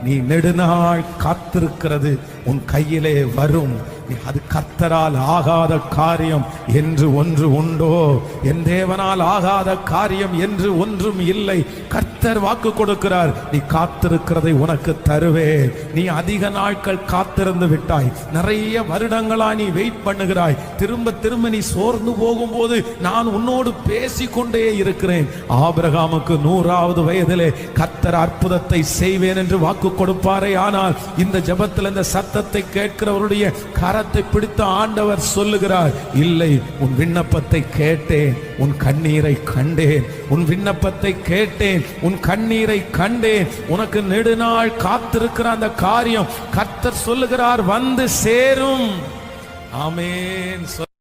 நீ நெடுநாள் காத்திருக்கிறது உன் கையிலே வரும். அது கர்த்தரால் ஆகாத காரியம் என்று ஒன்று உண்டோ? என் தேவனால் ஆகாத காரியம் என்று ஒன்றும் இல்லை. கர்த்தர் வாக்கு கொடுக்கிறார் நீ காத்திருக்கிறதை உனக்கு தருவேன். நீ அதிக நாட்கள் காத்திருந்து விட்டாய். நிறைய வருடங்களா நீ வெயிட் பண்ணுகிறாய். திரும்ப திரும்ப நீ சோர்ந்து போகும்போது நான் உன்னோடு பேசிக்கொண்டே இருக்கிறேன். ஆபிரகாமுக்கு நூறாவது வயதிலே கர்த்தர் அற்புதத்தை செய்வேன் என்று வாக்கு கொடுப்பாரே. ஆனால் இந்த ஜபத்தில் இந்த சத்தத்தை கேட்கிறவருடைய கரத்தை பிடித்த ஆண்டவர் சொல்லுகிறார் இல்லை உன் விண்ணப்பத்தை கேட்டேன் உன் கண்ணீரை கண்டேன் உன் விண்ணப்பத்தை கேட்டேன் உன் கண்ணீரை கண்டேன். உனக்கு நெடுநாள் காத்திருக்கிற அந்த காரியம் கர்த்தர் சொல்லுகிறார் வந்து சேரும். ஆமேன். சொல்